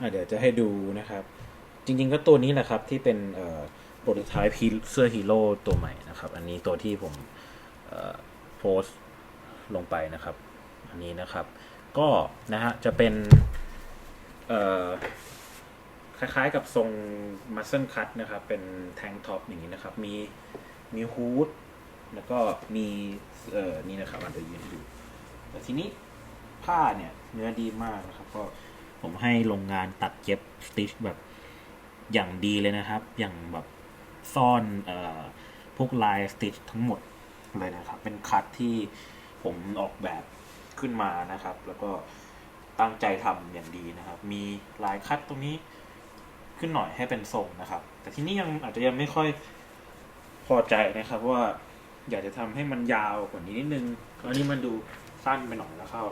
อะเดี๋ยวจะให้ดูนะครับ จริง ๆ ก็ตัวนี้แหละครับที่เป็นโปรโตไทป์เสื้อฮีโร่ตัวใหม่นะครับ อันนี้ตัวที่ผมโพสลงไปนะครับ อันนี้นะครับ ก็นะฮะจะเป็นคล้ายๆกับทรงมัสเซิลคัตนะครับ เป็นแทงท็อปอย่างนี้นะครับ มีมีฮูดแล้วก็มีเอ่อนี่นะครับอันเดียวยืนดูแต่ทีนี้ผ้าเนี่ยเนื้อดีมากนะครับ ก็ ผมให้โรงงานตัดเย็บสติชแบบอย่างดีเลยนะครับ อย่างแบบซ่อนเอ่อพวกลายสติชทั้งหมดเลยนะครับ เป็นคัดที่ผมออกแบบขึ้นมานะครับ แล้วก็ตั้งใจทำอย่างดีนะครับ มีลายคัดตรงนี้ขึ้นหน่อยให้เป็นทรงนะครับ แต่ที่นี่ยังอาจจะยังไม่ค่อยพอใจนะครับ ว่าอยากจะทำให้มันยาวกว่านี้นิดนึงอันนี้มันดูสั้นไปหน่อยแล้วเข้า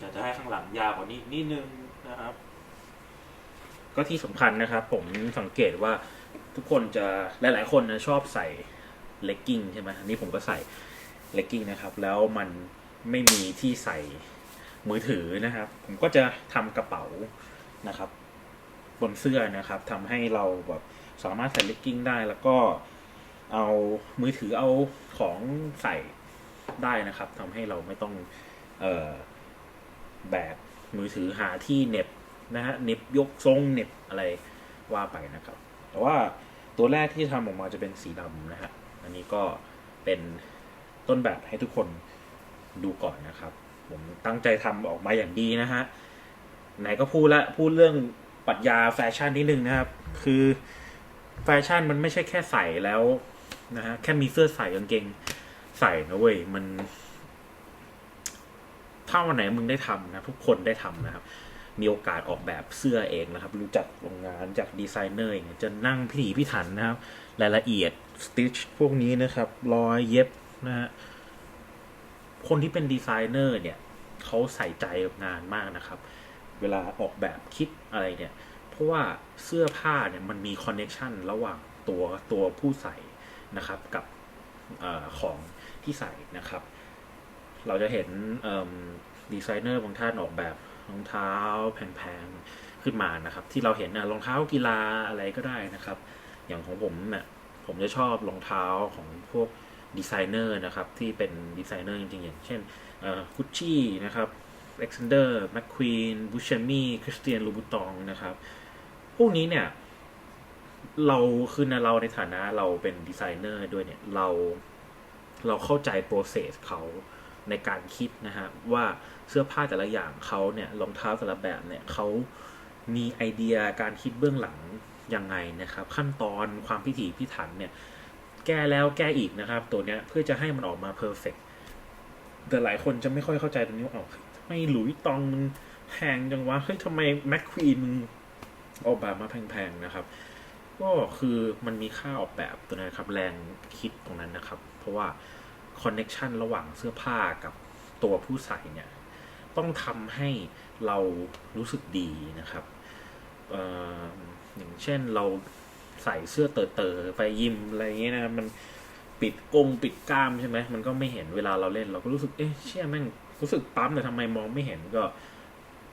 อยากจะให้ข้างหลังยาวกว่านี้นิดนึงนะครับ ก็ที่สำคัญนะครับ ผมสังเกตว่าทุกคนจะหลาย ๆ คนนะชอบใส่เลกกิ้งใช่ไหมอันนี้ผมก็ใส่เลกกิ้งนะครับ แล้วมันไม่มีที่ใส่มือถือนะครับ ผมก็จะทำกระเป๋านะครับ บนเสื้อนะครับทำให้เราแบบสามารถใส่เลกกิ้งได้แล้วก็เอามือถือเอาของใส่ได้นะครับทำให้เราไม่ต้อง เอ่อ แบกมือถือหาที่เน็บนะฮะเน็บยกทรงเน็บอะไรว่าไปนะครับ แต่ว่าตัวแรกที่ทำออกมาจะเป็นสีดำนะฮะอันนี้ก็เป็นต้นแบบให้ทุกคนดูก่อนนะครับ ผมตั้งใจทำออกมาอย่างดีนะฮะไหนก็พูดละพูดเรื่องปรัชญาแฟชั่นนิดนึงนะครับ คือแฟชั่นมันไม่ใช่แค่ใส่แล้วนะฮะแค่มีเสื้อใส่กางเกงใส่นะเว้ยมัน ถ้าวันไหนมึงได้ทำนะทุกคนได้ทำนะครับ มีโอกาสออกแบบเสื้อเองนะครับ รู้จักโรงงานจากดีไซเนอร์อย่างเงี้ยจะนั่งพิถีพิถันนะครับ รายละเอียดสติชพวกนี้นะครับ รอยเย็บนะฮะคนที่เป็นดีไซเนอร์เนี่ยเขาใส่ใจกับงานมากนะครับ เวลาออกแบบคิดอะไรเนี่ย เพราะว่าเสื้อผ้าเนี่ยมันมีคอนเน็ชันระหว่างตัวตัวผู้ใส่นะครับกับอของที่ใส่นะครับ เราจะเห็นดีไซเนอร์บางท่านออกแบบรองเท้าแพงๆขึ้นมานะครับ ที่เราเห็นนะรองเท้ากีฬาอะไรก็ได้นะครับ อย่างของผมเนี่ยผมจะชอบรองเท้าของพวกดีไซเนอร์นะครับ ที่เป็นดีไซเนอร์จริงๆอย่างเช่นกุชชี่นะครับ a l e x a n d e r McQueen b u c h e m i Christian Louboutin นะครับ พวกนี้เนี่ย เราคือในเราในฐานะเราเป็นดีไซเนอร์ด้วยเนี่ย เราเราเข้าใจ process เขา ในการคิดนะฮะว่าเสื้อผ้าแต่ละอย่างเขาเนี่ยรองเท้าแต่ละแบบเนี่ยเขามีไอเดียการคิดเบื้องหลังยังไงนะครับ ขั้นตอนความพิถีพิถันเนี่ยแก้แล้วแก้อีกนะครับ ตัวเนี้ยเพื่อจะให้มันออกมาเพอร์เฟกแต่หลายคนจะไม่ค่อยเข้าใจตรงนี้ว่าเอาไม่หลุยตองมันแพงจังวะเฮ้ยทำไมแมคควีนมึงออกแบบมาแพงๆนะครับ ก็คือมันมีค่าออกแบบตัวนั้นครับ แรงคิดตรงนั้นนะครับ เพราะว่า คอนเน็ชันระหว่างเสื้อผ้ากับตัวผู้ใส่เนี่ยต้องทำให้เรารู้สึกดีนะครับออย่างเช่นเราใส่เสื้อเต๋อๆไปยิมอะไรเงี้ยนะมันปิดกงปิดกล้ามใช่ไหมมันก็ไม่เห็นเวลาเราเล่น เราก็รู้สึกเอ๊ะเชี่ยแม่งรู้สึกปั๊มแต่ทำไมมองไม่เห็นก็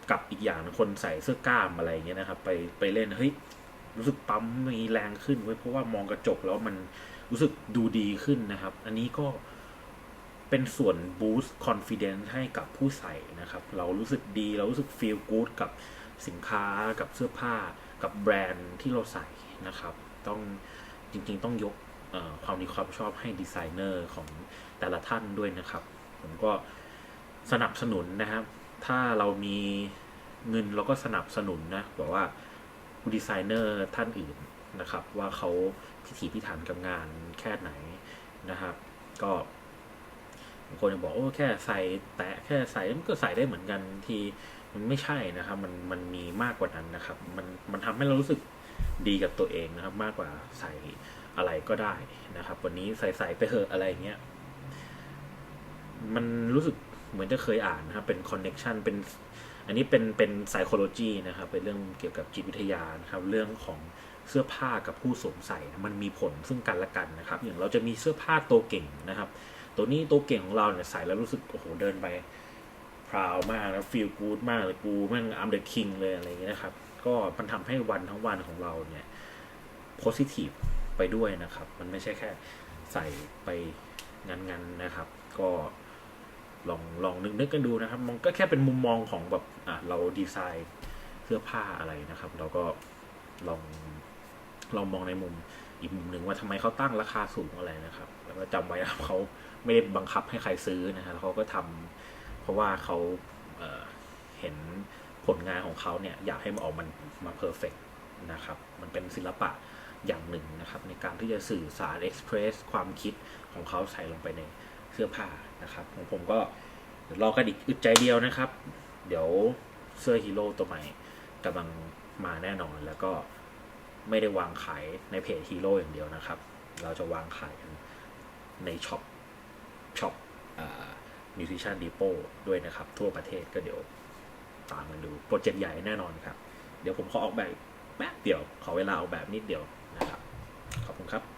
กับอีกอย่างคนใส่เสื้อกล้ามอะไรเงี้ยนะครับ ไปไปเล่นเฮ้ยรู้สึกปั๊มมีแรงขึ้นเว้ยเพราะว่ามองกระจกแล้วมันรู้สึกดูดีขึ้นนะครับ อันนี้ก็ เป็นส่วน boost confidence ให้กับผู้ใส่นะครับ เรารู้สึกดี เรารู้สึก feel good กับสินค้ากับเสื้อผ้า กับแบรนด์ที่เราใส่นะครับ ต้องจริงๆต้องยกความดีความชอบให้ดีไซเนอร์ของแต่ละท่านด้วยนะครับ ผมก็สนับสนุนนะครับ ถ้าเรามีเงินเราก็สนับสนุนนะแบบว่าดีไซเนอร์ท่านอื่นนะครับ ว่าเขาพิถีพิถันกับงานแค่ไหนนะครับ ก็ บางคนจะบอกโอ้แค่ใส่แตะแค่ใส่มันก็ใส่ได้เหมือนกันทีมันไม่ใช่นะครับ มันมันมีมากกว่านั้นนะครับ มันมันทำให้เรารู้สึกดีกับตัวเองนะครับ มากกว่าใส่อะไรก็ได้นะครับ วันนี้ใส่ใส่ไปเถอะอะไรเงี้ยมันรู้สึกเหมือนจะเคยอ่านนะครับ เป็นคอนเน็ชันเป็นอันนี้เป็นเป็นไซโคโลจีนะครับ เป็นเรื่องเกี่ยวกับจิตวิทยานะครับ เรื่องของเสื้อผ้ากับผู้สวมใส่ มันมีผลซึ่งกันและกันนะครับ อย่างเราจะมีเสื้อผ้าตัวเก่งนะครับ ตัวนี้ตัวเก่งของเราเนี่ยใส่แล้วรู้สึก โอ้โห เดินไปพราวมากแล้วฟีลกูดมากเลยกูแม่งอัมเดอะคิงเลยอะไรอย่างเงี้ยนะครับ ก็มันทำให้วันทั้งวันของเราเนี่ยโพสิทีฟไปด้วยนะครับ มันไม่ใช่แค่ใส่ไปงันๆนะครับ ก็ลองลองนึกนึกกันดูนะครับ มันก็แค่เป็นมุมมองของแบบอะเราดีไซน์เสื้อผ้าอะไรนะครับ เราก็ลองลองมองในมุม อีกมุมหนึ่งว่าทำไมเขาตั้งราคาสูงอะไรนะครับ แล้วก็จำไว้นะครับเขาไม่ได้บังคับให้ใครซื้อนะฮะแล้วเขาก็ทำเพราะว่าเขาเเห็นผลงานของเขาเนี่ยอยากให้มันออกมันมาเพอร์เฟกนะครับ มันเป็นศิลปะอย่างหนึ่งนะครับ ในการที่จะสื่อสารเอ็กซ์เพรสความคิดของเขาใส่ลงไปในเสื้อผ้านะครับของผมก็รอกันอีกอึดใจเดียวนะครับ เดี๋ยวเสื้อฮีโร่ตัวใหม่กำลังมาแน่นอนแล้วก็ ไม่ได้วางขายในเพจฮีโร่อย่างเดียวนะครับ เราจะวางขายในช็อปช็อปนิวทริชั่นดีโปด้วยนะครับ ทั่วประเทศก็เดี๋ยวตามกันดู โปรเจกต์ใหญ่แน่นอนครับ เดี๋ยวผมขอออกแบบแป๊บเดียว ขอเวลาออกแบบนิดเดียวนะครับ ขอบคุณครับ